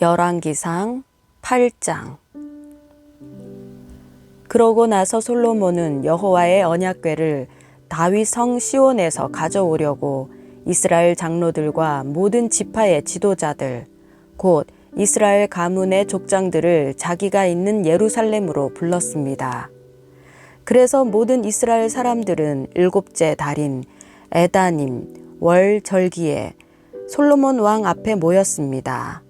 열왕기상 8장 그러고 나서 솔로몬은 여호와의 언약궤를 다윗 성 시온에서 가져오려고 이스라엘 장로들과 모든 지파의 지도자들 곧 이스라엘 가문의 족장들을 자기가 있는 예루살렘으로 불렀습니다. 그래서 모든 이스라엘 사람들은 일곱째 달인 에다님 월 절기에 솔로몬 왕 앞에 모였습니다.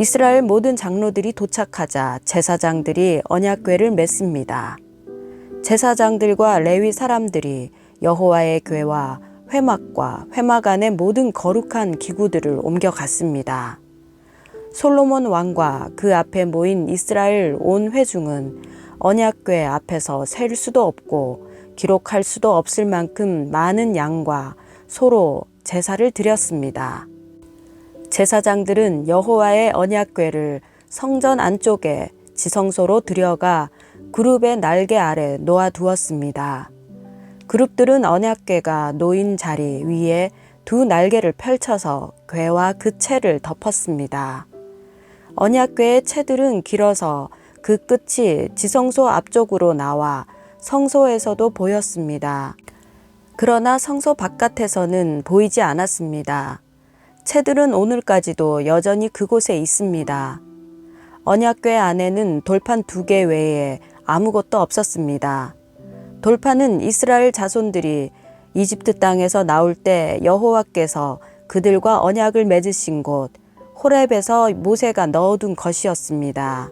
이스라엘 모든 장로들이 도착하자 제사장들이 언약궤를 맸습니다. 제사장들과 레위 사람들이 여호와의 궤와 회막과 회막 안의 모든 거룩한 기구들을 옮겨갔습니다. 솔로몬 왕과 그 앞에 모인 이스라엘 온 회중은 언약궤 앞에서 셀 수도 없고 기록할 수도 없을 만큼 많은 양과 소로 제사를 드렸습니다. 제사장들은 여호와의 언약궤를 성전 안쪽에 지성소로 들여가 그룹의 날개 아래 놓아 두었습니다. 그룹들은 언약궤가 놓인 자리 위에 두 날개를 펼쳐서 궤와 그 채를 덮었습니다. 언약궤의 채들은 길어서 그 끝이 지성소 앞쪽으로 나와 성소에서도 보였습니다. 그러나 성소 바깥에서는 보이지 않았습니다. 채들은 오늘까지도 여전히 그곳에 있습니다. 언약궤 안에는 돌판 두 개 외에 아무것도 없었습니다. 돌판은 이스라엘 자손들이 이집트 땅에서 나올 때 여호와께서 그들과 언약을 맺으신 곳 호렙에서 모세가 넣어둔 것이었습니다.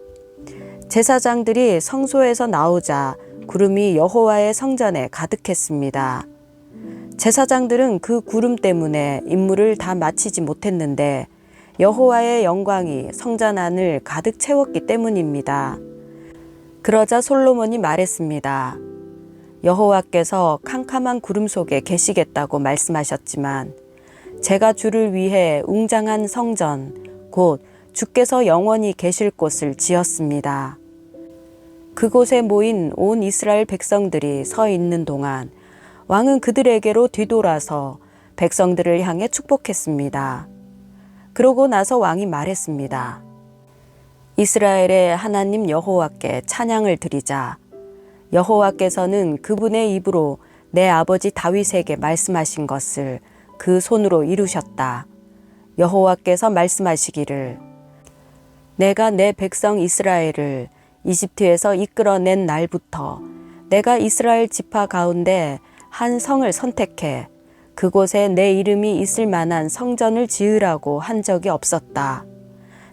제사장들이 성소에서 나오자 구름이 여호와의 성전에 가득했습니다. 제사장들은 그 구름 때문에 임무를 다 마치지 못했는데 여호와의 영광이 성전 안을 가득 채웠기 때문입니다. 그러자 솔로몬이 말했습니다. 여호와께서 캄캄한 구름 속에 계시겠다고 말씀하셨지만 제가 주를 위해 웅장한 성전 곧 주께서 영원히 계실 곳을 지었습니다. 그곳에 모인 온 이스라엘 백성들이 서 있는 동안 왕은 그들에게로 뒤돌아서 백성들을 향해 축복했습니다. 그러고 나서 왕이 말했습니다. 이스라엘의 하나님 여호와께 찬양을 드리자. 여호와께서는 그분의 입으로 내 아버지 다윗에게 말씀하신 것을 그 손으로 이루셨다. 여호와께서 말씀하시기를 내가 내 백성 이스라엘을 이집트에서 이끌어낸 날부터 내가 이스라엘 지파 가운데 한 성을 선택해 그곳에 내 이름이 있을 만한 성전을 지으라고 한 적이 없었다.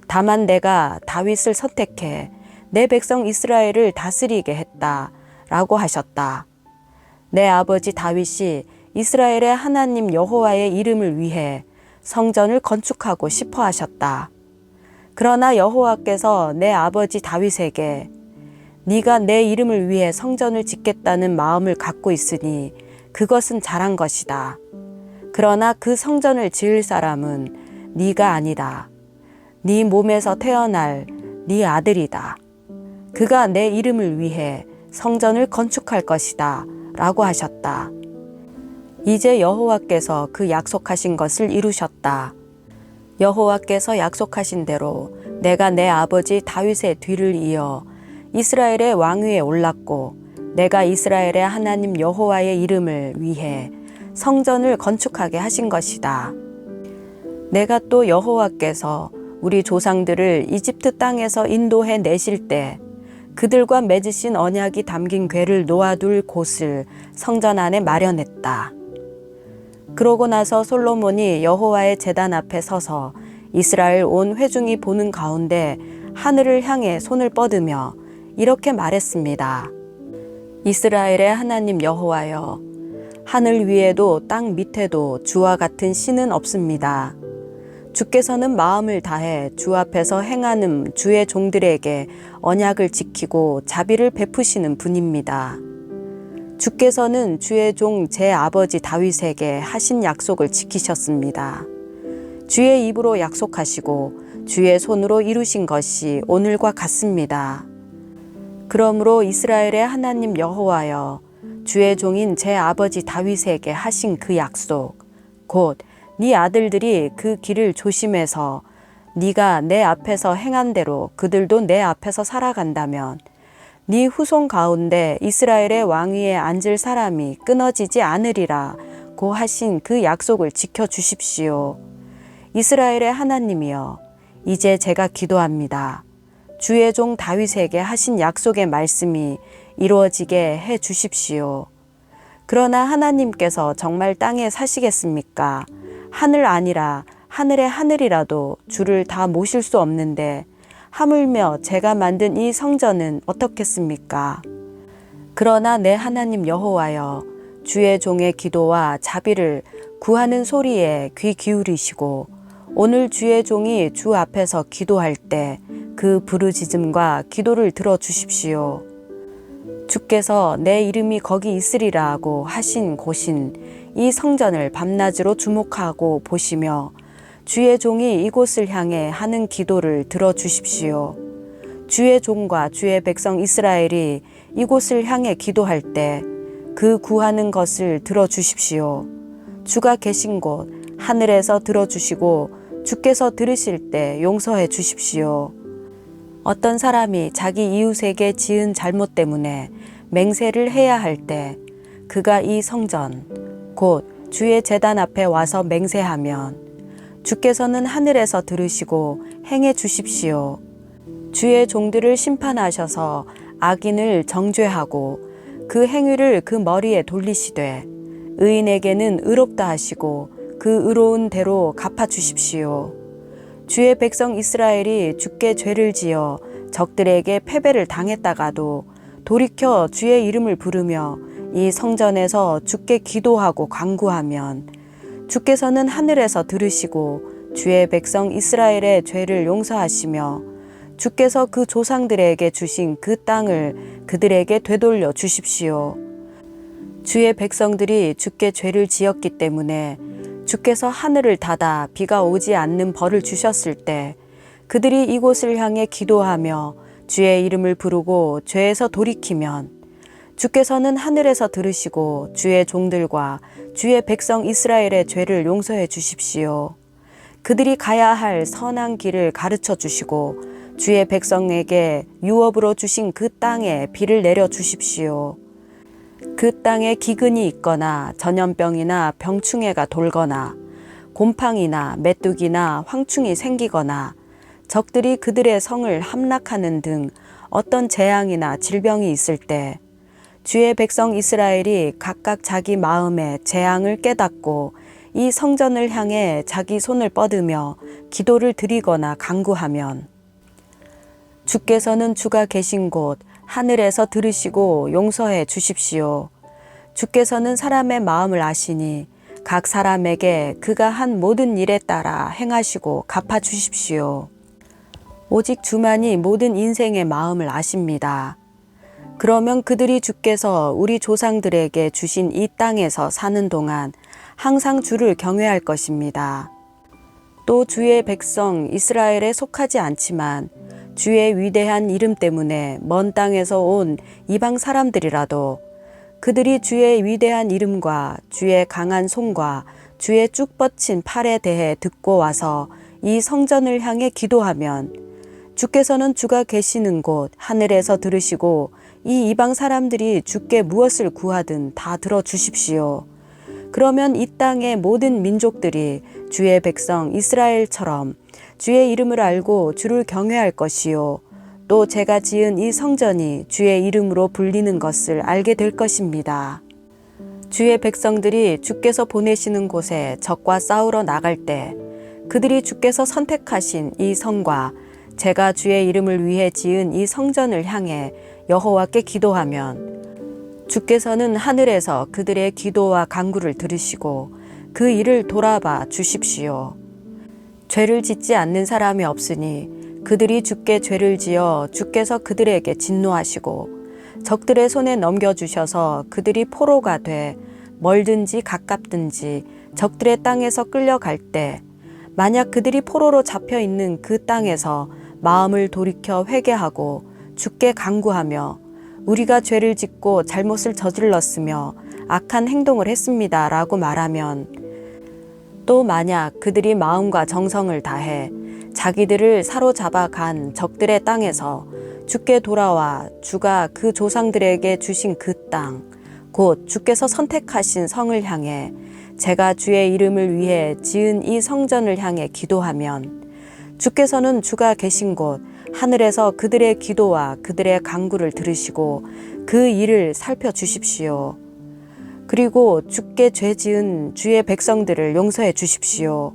다만 내가 다윗을 선택해 내 백성 이스라엘을 다스리게 했다. 라고 하셨다. 내 아버지 다윗이 이스라엘의 하나님 여호와의 이름을 위해 성전을 건축하고 싶어 하셨다. 그러나 여호와께서 내 아버지 다윗에게 네가 내 이름을 위해 성전을 짓겠다는 마음을 갖고 있으니 그것은 잘한 것이다. 그러나 그 성전을 지을 사람은 네가 아니다. 네 몸에서 태어날 네 아들이다. 그가 내 이름을 위해 성전을 건축할 것이다. 라고 하셨다. 이제 여호와께서 그 약속하신 것을 이루셨다. 여호와께서 약속하신 대로 내가 내 아버지 다윗의 뒤를 이어 이스라엘의 왕위에 올랐고 내가 이스라엘의 하나님 여호와의 이름을 위해 성전을 건축하게 하신 것이다. 내가 또 여호와께서 우리 조상들을 이집트 땅에서 인도해 내실 때 그들과 맺으신 언약이 담긴 궤를 놓아둘 곳을 성전 안에 마련했다. 그러고 나서 솔로몬이 여호와의 제단 앞에 서서 이스라엘 온 회중이 보는 가운데 하늘을 향해 손을 뻗으며 이렇게 말했습니다. 이스라엘의 하나님 여호와여, 하늘 위에도 땅 밑에도 주와 같은 신은 없습니다. 주께서는 마음을 다해 주 앞에서 행하는 주의 종들에게 언약을 지키고 자비를 베푸시는 분입니다. 주께서는 주의 종 제 아버지 다윗에게 하신 약속을 지키셨습니다. 주의 입으로 약속하시고 주의 손으로 이루신 것이 오늘과 같습니다. 그러므로 이스라엘의 하나님 여호와여 주의 종인 제 아버지 다윗에게 하신 그 약속 곧 네 아들들이 그 길을 조심해서 네가 내 앞에서 행한 대로 그들도 내 앞에서 살아간다면 네 후손 가운데 이스라엘의 왕위에 앉을 사람이 끊어지지 않으리라 고 하신 그 약속을 지켜 주십시오. 이스라엘의 하나님이여 이제 제가 기도합니다. 주의 종 다윗에게 하신 약속의 말씀이 이루어지게 해 주십시오. 그러나 하나님께서 정말 땅에 사시겠습니까? 하늘 아니라 하늘의 하늘이라도 주를 다 모실 수 없는데 하물며 제가 만든 이 성전은 어떻겠습니까? 그러나 내 하나님 여호와여 주의 종의 기도와 자비를 구하는 소리에 귀 기울이시고 오늘 주의 종이 주 앞에서 기도할 때 그 부르짖음과 기도를 들어 주십시오. 주께서 내 이름이 거기 있으리라 하고 하신 곳인 이 성전을 밤낮으로 주목하고 보시며 주의 종이 이곳을 향해 하는 기도를 들어 주십시오. 주의 종과 주의 백성 이스라엘이 이곳을 향해 기도할 때 그 구하는 것을 들어 주십시오. 주가 계신 곳 하늘에서 들어 주시고 주께서 들으실 때 용서해 주십시오. 어떤 사람이 자기 이웃에게 지은 잘못 때문에 맹세를 해야 할 때 그가 이 성전 곧 주의 재단 앞에 와서 맹세하면 주께서는 하늘에서 들으시고 행해 주십시오. 주의 종들을 심판하셔서 악인을 정죄하고 그 행위를 그 머리에 돌리시되 의인에게는 의롭다 하시고 그 의로운 대로 갚아 주십시오. 주의 백성 이스라엘이 주께 죄를 지어 적들에게 패배를 당했다가도 돌이켜 주의 이름을 부르며 이 성전에서 주께 기도하고 간구하면 주께서는 하늘에서 들으시고 주의 백성 이스라엘의 죄를 용서하시며 주께서 그 조상들에게 주신 그 땅을 그들에게 되돌려 주십시오. 주의 백성들이 주께 죄를 지었기 때문에 주께서 하늘을 닫아 비가 오지 않는 벌을 주셨을 때 그들이 이곳을 향해 기도하며 주의 이름을 부르고 죄에서 돌이키면 주께서는 하늘에서 들으시고 주의 종들과 주의 백성 이스라엘의 죄를 용서해 주십시오. 그들이 가야 할 선한 길을 가르쳐 주시고 주의 백성에게 유업으로 주신 그 땅에 비를 내려 주십시오. 그 땅에 기근이 있거나 전염병이나 병충해가 돌거나 곰팡이나 메뚜기나 황충이 생기거나 적들이 그들의 성을 함락하는 등 어떤 재앙이나 질병이 있을 때 주의 백성 이스라엘이 각각 자기 마음에 재앙을 깨닫고 이 성전을 향해 자기 손을 뻗으며 기도를 드리거나 간구하면 주께서는 주가 계신 곳 하늘에서 들으시고 용서해 주십시오. 주께서는 사람의 마음을 아시니 각 사람에게 그가 한 모든 일에 따라 행하시고 갚아 주십시오. 오직 주만이 모든 인생의 마음을 아십니다. 그러면 그들이 주께서 우리 조상들에게 주신 이 땅에서 사는 동안 항상 주를 경외할 것입니다. 또 주의 백성 이스라엘에 속하지 않지만 주의 위대한 이름 때문에 먼 땅에서 온 이방 사람들이라도 그들이 주의 위대한 이름과 주의 강한 손과 주의 쭉 뻗친 팔에 대해 듣고 와서 이 성전을 향해 기도하면 주께서는 주가 계시는 곳 하늘에서 들으시고 이 이방 사람들이 주께 무엇을 구하든 다 들어 주십시오. 그러면 이 땅의 모든 민족들이 주의 백성 이스라엘처럼 주의 이름을 알고 주를 경외할 것이요. 또 제가 지은 이 성전이 주의 이름으로 불리는 것을 알게 될 것입니다. 주의 백성들이 주께서 보내시는 곳에 적과 싸우러 나갈 때 그들이 주께서 선택하신 이 성과 제가 주의 이름을 위해 지은 이 성전을 향해 여호와께 기도하면 주께서는 하늘에서 그들의 기도와 간구를 들으시고 그 일을 돌아봐 주십시오. 죄를 짓지 않는 사람이 없으니 그들이 주께 죄를 지어 주께서 그들에게 진노하시고 적들의 손에 넘겨주셔서 그들이 포로가 돼 멀든지 가깝든지 적들의 땅에서 끌려갈 때 만약 그들이 포로로 잡혀 있는 그 땅에서 마음을 돌이켜 회개하고 주께 간구하며 우리가 죄를 짓고 잘못을 저질렀으며 악한 행동을 했습니다. 라고 말하면 또 만약 그들이 마음과 정성을 다해 자기들을 사로잡아 간 적들의 땅에서 주께 돌아와 주가 그 조상들에게 주신 그 땅, 곧 주께서 선택하신 성을 향해 제가 주의 이름을 위해 지은 이 성전을 향해 기도하면 주께서는 주가 계신 곳 하늘에서 그들의 기도와 그들의 간구를 들으시고 그 일을 살펴 주십시오. 그리고 주께 죄 지은 주의 백성들을 용서해 주십시오.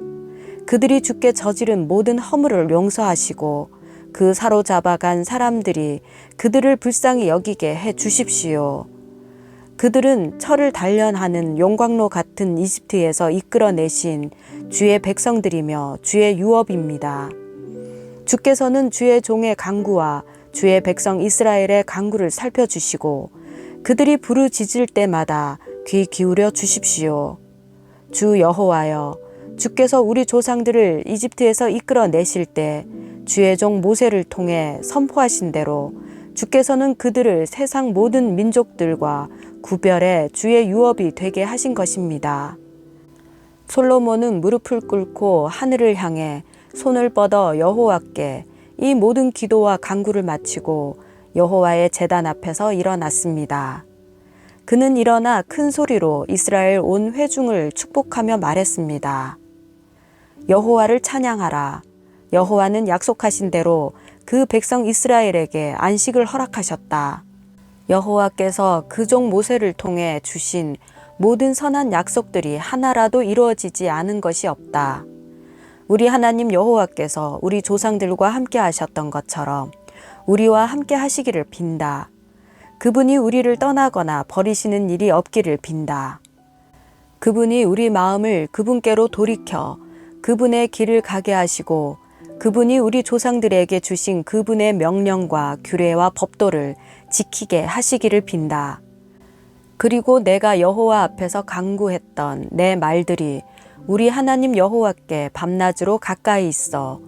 그들이 주께 저지른 모든 허물을 용서하시고 그 사로잡아간 사람들이 그들을 불쌍히 여기게 해 주십시오. 그들은 철을 단련하는 용광로 같은 이집트에서 이끌어내신 주의 백성들이며 주의 유업입니다. 주께서는 주의 종의 강구와 주의 백성 이스라엘의 강구를 살펴주시고 그들이 부르짖을 때마다 귀 기울여 주십시오. 주 여호와여, 주께서 우리 조상들을 이집트에서 이끌어 내실 때 주의 종 모세를 통해 선포하신 대로 주께서는 그들을 세상 모든 민족들과 구별해 주의 유업이 되게 하신 것입니다. 솔로몬은 무릎을 꿇고 하늘을 향해 손을 뻗어 여호와께 이 모든 기도와 간구를 마치고 여호와의 제단 앞에서 일어났습니다. 그는 일어나 큰 소리로 이스라엘 온 회중을 축복하며 말했습니다. 여호와를 찬양하라. 여호와는 약속하신 대로 그 백성 이스라엘에게 안식을 허락하셨다. 여호와께서 그 종 모세를 통해 주신 모든 선한 약속들이 하나라도 이루어지지 않은 것이 없다. 우리 하나님 여호와께서 우리 조상들과 함께 하셨던 것처럼 우리와 함께 하시기를 빈다. 그분이 우리를 떠나거나 버리시는 일이 없기를 빈다. 그분이 우리 마음을 그분께로 돌이켜 그분의 길을 가게 하시고 그분이 우리 조상들에게 주신 그분의 명령과 규례와 법도를 지키게 하시기를 빈다. 그리고 내가 여호와 앞에서 강구했던 내 말들이 우리 하나님 여호와께 밤낮으로 가까이 있어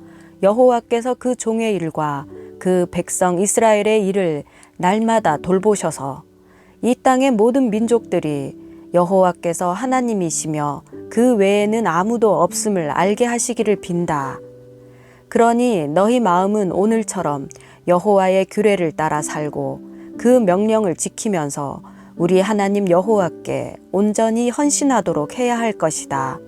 여호와께서 그 종의 일과 그 백성 이스라엘의 일을 날마다 돌보셔서 이 땅의 모든 민족들이 여호와께서 하나님이시며 그 외에는 아무도 없음을 알게 하시기를 빈다. 그러니 너희 마음은 오늘처럼 여호와의 규례를 따라 살고 그 명령을 지키면서 우리 하나님 여호와께 온전히 헌신하도록 해야 할 것이다.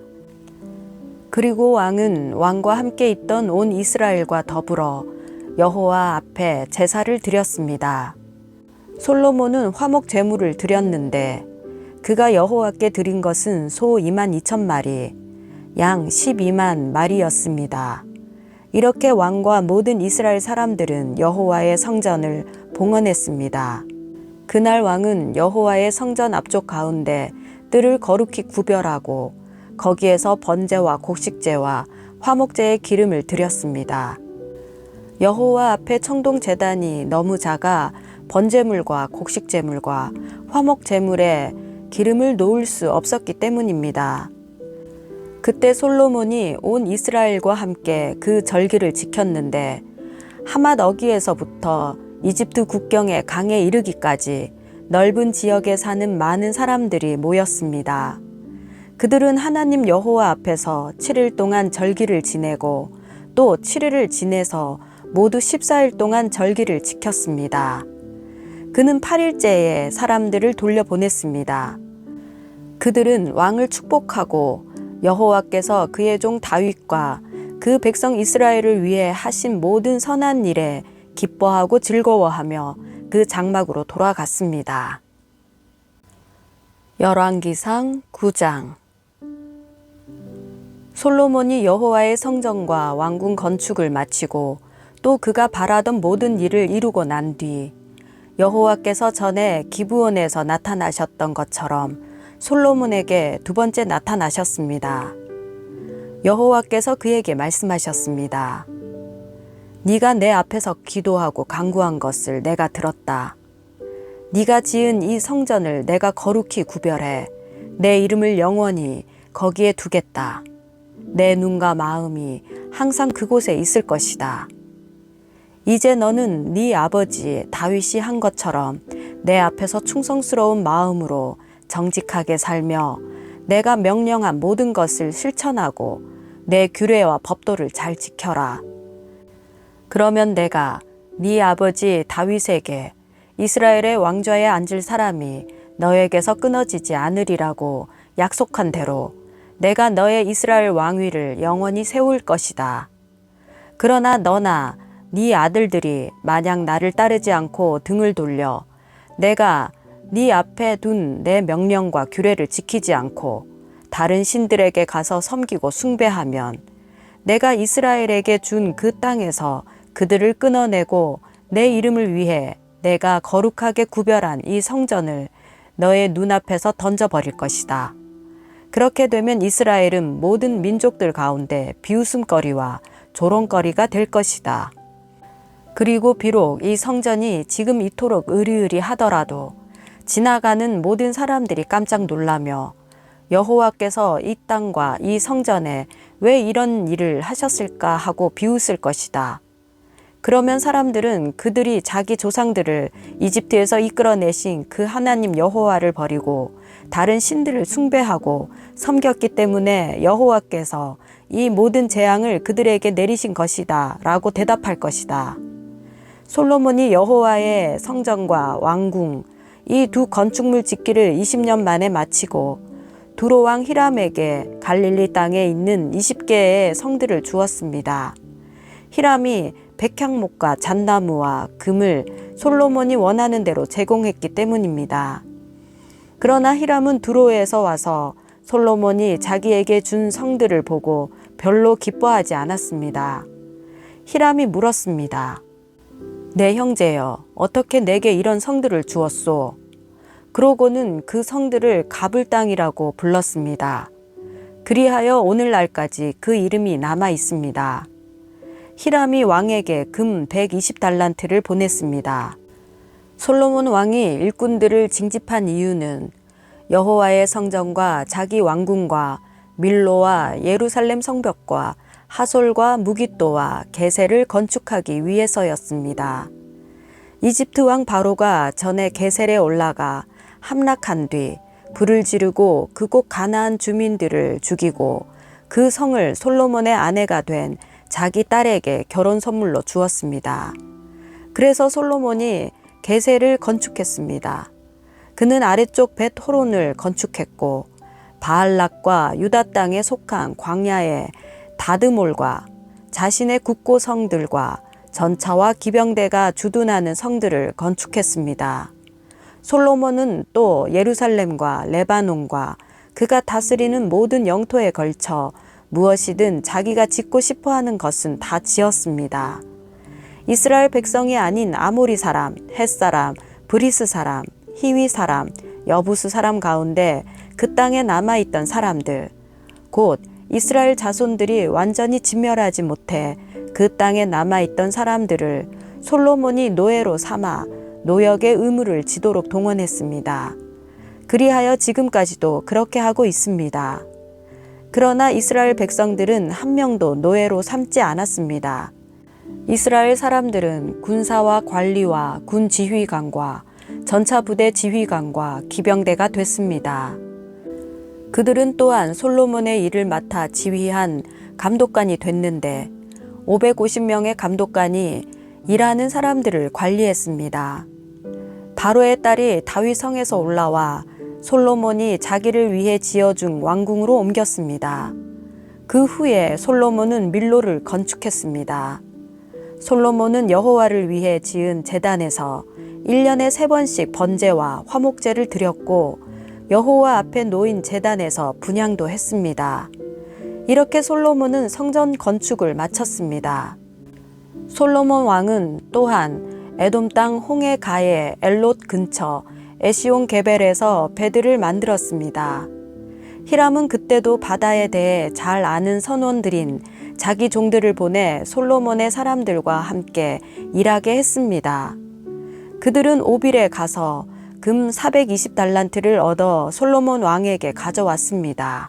그리고 왕은 왕과 함께 있던 온 이스라엘과 더불어 여호와 앞에 제사를 드렸습니다. 솔로몬은 화목 제물을 드렸는데 그가 여호와께 드린 것은 소 2만 2천 마리, 양 12만 마리였습니다. 이렇게 왕과 모든 이스라엘 사람들은 여호와의 성전을 봉헌했습니다. 그날 왕은 여호와의 성전 앞쪽 가운데 뜰을 거룩히 구별하고 거기에서 번제와 곡식제와 화목제의 기름을 드렸습니다. 여호와 앞에 청동 제단이 너무 작아 번제물과 곡식제물과 화목제물에 기름을 놓을 수 없었기 때문입니다. 그때 솔로몬이 온 이스라엘과 함께 그 절기를 지켰는데 하맛 어기에서부터 이집트 국경의 강에 이르기까지 넓은 지역에 사는 많은 사람들이 모였습니다. 그들은 하나님 여호와 앞에서 7일 동안 절기를 지내고 또 7일을 지내서 모두 14일 동안 절기를 지켰습니다. 그는 8일째에 사람들을 돌려보냈습니다. 그들은 왕을 축복하고 여호와께서 그의 종 다윗과 그 백성 이스라엘을 위해 하신 모든 선한 일에 기뻐하고 즐거워하며 그 장막으로 돌아갔습니다. 열왕기상 9장 솔로몬이 여호와의 성전과 왕궁 건축을 마치고 또 그가 바라던 모든 일을 이루고 난 뒤 여호와께서 전에 기브온에서 나타나셨던 것처럼 솔로몬에게 두 번째 나타나셨습니다. 여호와께서 그에게 말씀하셨습니다. 네가 내 앞에서 기도하고 간구한 것을 내가 들었다. 네가 지은 이 성전을 내가 거룩히 구별해 내 이름을 영원히 거기에 두겠다. 내 눈과 마음이 항상 그곳에 있을 것이다. 이제 너는 네 아버지 다윗이 한 것처럼 내 앞에서 충성스러운 마음으로 정직하게 살며 내가 명령한 모든 것을 실천하고 내 규례와 법도를 잘 지켜라. 그러면 내가 네 아버지 다윗에게 이스라엘의 왕좌에 앉을 사람이 너에게서 끊어지지 않으리라고 약속한 대로 내가 너의 이스라엘 왕위를 영원히 세울 것이다. 그러나 너나 네 아들들이 만약 나를 따르지 않고 등을 돌려 내가 네 앞에 둔 내 명령과 규례를 지키지 않고 다른 신들에게 가서 섬기고 숭배하면 내가 이스라엘에게 준 그 땅에서 그들을 끊어내고 내 이름을 위해 내가 거룩하게 구별한 이 성전을 너의 눈앞에서 던져버릴 것이다. 그렇게 되면 이스라엘은 모든 민족들 가운데 비웃음거리와 조롱거리가 될 것이다. 그리고 비록 이 성전이 지금 이토록 의리의리 하더라도 지나가는 모든 사람들이 깜짝 놀라며 여호와께서 이 땅과 이 성전에 왜 이런 일을 하셨을까 하고 비웃을 것이다. 그러면 사람들은 그들이 자기 조상들을 이집트에서 이끌어내신 그 하나님 여호와를 버리고 다른 신들을 숭배하고 섬겼기 때문에 여호와께서 이 모든 재앙을 그들에게 내리신 것이다 라고 대답할 것이다. 솔로몬이 여호와의 성전과 왕궁 이 두 건축물 짓기를 20년 만에 마치고 두로 왕 히람에게 갈릴리 땅에 있는 20개의 성들을 주었습니다. 히람이 백향목과 잣나무와 금을 솔로몬이 원하는 대로 제공했기 때문입니다. 그러나 히람은 두로에서 와서 솔로몬이 자기에게 준 성들을 보고 별로 기뻐하지 않았습니다. 히람이 물었습니다. 내 형제여, 어떻게 내게 이런 성들을 주었소? 그러고는 그 성들을 가불 땅이라고 불렀습니다. 그리하여 오늘날까지 그 이름이 남아 있습니다. 히람이 왕에게 금 120달란트를 보냈습니다. 솔로몬 왕이 일꾼들을 징집한 이유는 여호와의 성전과 자기 왕궁과 밀로와 예루살렘 성벽과 하솔과 무기또와 게셀을 건축하기 위해서였습니다. 이집트 왕 바로가 전에 게셀에 올라가 함락한 뒤 불을 지르고 그곳 가나안 주민들을 죽이고 그 성을 솔로몬의 아내가 된 자기 딸에게 결혼 선물로 주었습니다. 그래서 솔로몬이 게셀을 건축했습니다. 그는 아래쪽 벳 호론을 건축했고 바알락과 유다 땅에 속한 광야의 다드몰과 자신의 국고 성들과 전차와 기병대가 주둔하는 성들을 건축했습니다. 솔로몬은 또 예루살렘과 레바논과 그가 다스리는 모든 영토에 걸쳐 무엇이든 자기가 짓고 싶어 하는 것은 다 지었습니다. 이스라엘 백성이 아닌 아모리 사람, 헷 사람, 브리스 사람, 히위 사람, 여부스 사람 가운데 그 땅에 남아있던 사람들, 곧 이스라엘 자손들이 완전히 진멸하지 못해 그 땅에 남아있던 사람들을 솔로몬이 노예로 삼아 노역의 의무를 지도록 동원했습니다. 그리하여 지금까지도 그렇게 하고 있습니다. 그러나 이스라엘 백성들은 한 명도 노예로 삼지 않았습니다. 이스라엘 사람들은 군사와 관리와 군 지휘관과 전차 부대 지휘관과 기병대가 됐습니다. 그들은 또한 솔로몬의 일을 맡아 지휘한 감독관이 됐는데 550명의 감독관이 일하는 사람들을 관리했습니다. 바로의 딸이 다윗 성에서 올라와 솔로몬이 자기를 위해 지어준 왕궁으로 옮겼습니다. 그 후에 솔로몬은 밀로를 건축했습니다. 솔로몬은 여호와를 위해 지은 제단에서 1년에 세 번씩 번제와 화목제를 드렸고 여호와 앞에 놓인 제단에서 분향도 했습니다. 이렇게 솔로몬은 성전 건축을 마쳤습니다. 솔로몬 왕은 또한 에돔 땅 홍해 가에 엘롯 근처 에시온 게벨에서 배들을 만들었습니다. 히람은 그때도 바다에 대해 잘 아는 선원들인 자기 종들을 보내 솔로몬의 사람들과 함께 일하게 했습니다. 그들은 오빌에 가서 금 420달란트를 얻어 솔로몬 왕에게 가져왔습니다.